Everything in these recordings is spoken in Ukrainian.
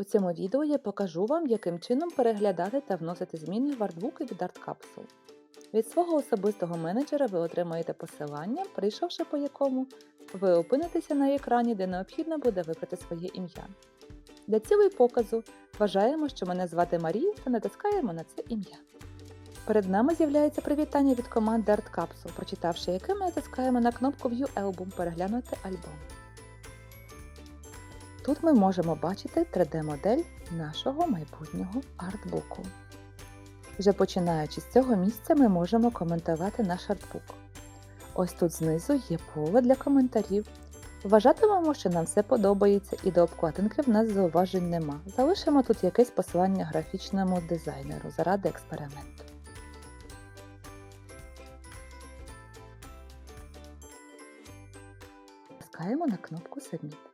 У цьому відео я покажу вам, яким чином переглядати та вносити зміни в артбуки від ArtCapsule. Від свого особистого менеджера ви отримаєте посилання, прийшовши по якому ви опинитеся на екрані, де необхідно буде вибрати своє ім'я. Для цілої показу вважаємо, що мене звати Марія та натискаємо на це ім'я. Перед нами з'являється привітання від команди ArtCapsule, прочитавши яке ми натискаємо на кнопку View Album переглянути альбом. Тут ми можемо бачити 3D-модель нашого майбутнього артбуку. Вже починаючи з цього місця, ми можемо коментувати наш артбук. Ось тут знизу є поле для коментарів. Вважатимемо, що нам все подобається і до обкладинки в нас зауважень нема. Залишимо тут якесь посилання графічному дизайнеру заради експерименту. Натискаємо на кнопку Submit.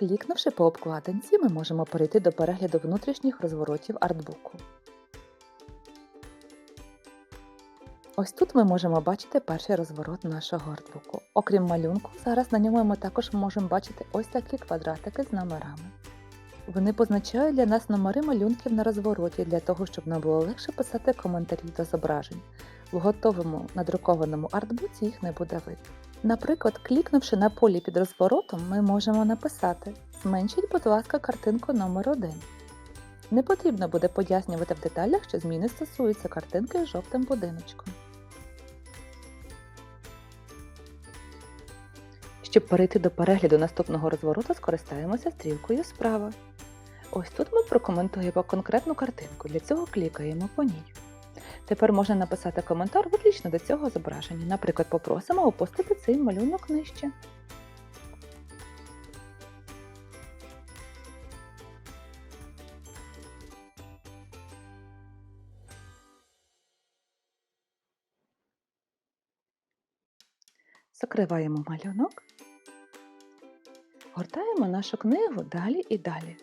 Клікнувши по обкладинці, ми можемо перейти до перегляду внутрішніх розворотів артбуку. Ось тут ми можемо бачити перший розворот нашого артбуку. Окрім малюнку, зараз на ньому ми також можемо бачити ось такі квадратики з номерами. Вони позначають для нас номери малюнків на розвороті для того, щоб нам було легше писати коментарі до зображень. В готовому надрукованому артбуці їх не буде видно. Наприклад, клікнувши на полі під розворотом, ми можемо написати Зменшіть, будь ласка, картинку номер 1 Не потрібно буде пояснювати в деталях, що зміни стосуються картинки з жовтим будиночком. Щоб перейти до перегляду наступного розвороту, скористаємося стрілкою справа. Ось тут ми прокоментуємо конкретну картинку, для цього клікаємо по ній. Тепер можна написати коментар виключно до цього зображення. Наприклад, попросимо опустити цей малюнок нижче. Закриваємо малюнок. Гортаємо нашу книгу далі і далі.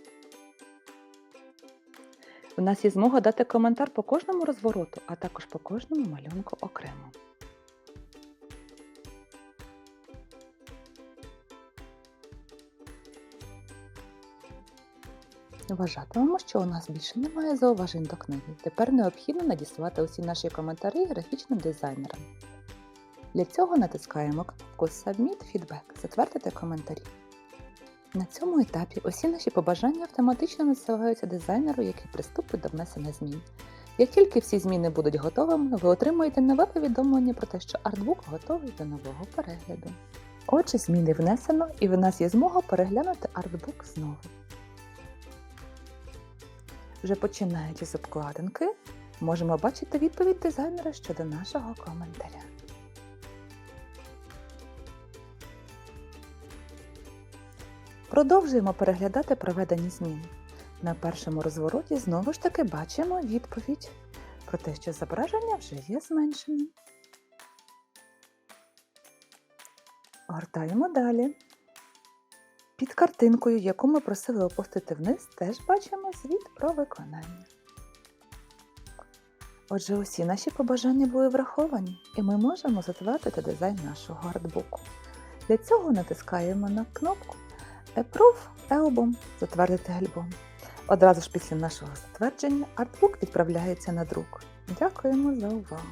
У нас є змога дати коментар по кожному розвороту, а також по кожному малюнку окремо. Вважатимемо, що у нас більше немає зауважень до книги. Тепер необхідно надіслати усі наші коментарі графічним дизайнерам. Для цього натискаємо кнопку Submit Feedback Затвердити коментарі. На цьому етапі усі наші побажання автоматично надсилаються дизайнеру, який приступить до внесення змін. Як тільки всі зміни будуть готовими, ви отримуєте нове повідомлення про те, що артбук готовий до нового перегляду. Отже, зміни внесено і в нас є змога переглянути артбук знову. Вже починаючи з обкладинки, можемо бачити відповідь дизайнера щодо нашого коментаря. Продовжуємо переглядати проведені зміни. На першому розвороті знову ж таки бачимо відповідь про те, що зображення вже є зменшеним. Гортаємо далі. Під картинкою, яку ми просили опустити вниз, теж бачимо звіт про виконання. Отже, усі наші побажання були враховані, і ми можемо затвердити дизайн нашого артбуку. Для цього натискаємо на кнопку Approve Album затвердити альбом. Одразу ж після нашого затвердження артбук відправляється на друк. Дякуємо за увагу!